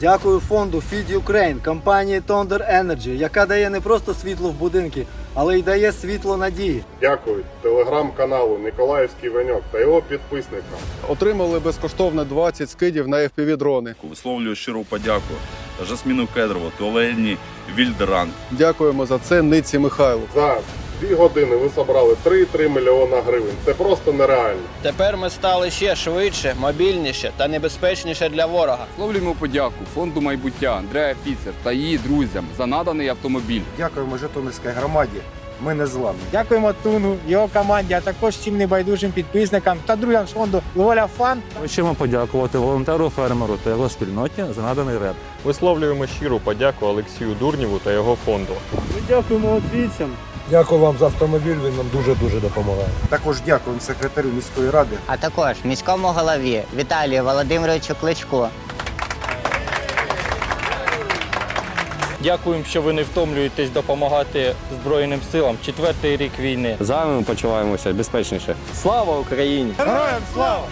Дякую фонду Feed Ukraine, компанії Thunder Energy, яка дає не просто світло в будинки, але й дає світло надії. Дякую телеграм-каналу Ніколаївський Веньок та його підписникам. Отримали безкоштовно 20 скидів на FPV дрони. Висловлюю щиру подяку Жасміну Кедрову Олені Вільдеран. Дякуємо за це Ниці Михайлу. За дві години ви собрали 3,3 мільйона гривень. Це просто нереально. Тепер ми стали ще швидше, мобільніше та небезпечніше для ворога. Висловлюємо подяку фонду майбуття Андрея Піцер та її друзям за наданий автомобіль. Дякуємо Житомирській громаді. Ми не зламні. Дякуємо Туну, його команді, а також всім небайдужим підписникам та друзям з фонду Воля Фан. Хочемо подякувати волонтеру фермеру та його спільноті за наданий реп. Висловлюємо щиру подяку Олексію Дурнєву та його фонду. Ми дякуємо латвійцям. Дякую вам за автомобіль. Він нам дуже дуже допомагає. Також дякуємо секретарю міської ради. а також міському голові Віталію Володимировичу Кличку. Дякуємо, що ви не втомлюєтесь допомагати Збройним силам. Четвертий рік війни. З вами ми почуваємося безпечніше. Слава Україні! Героям слава!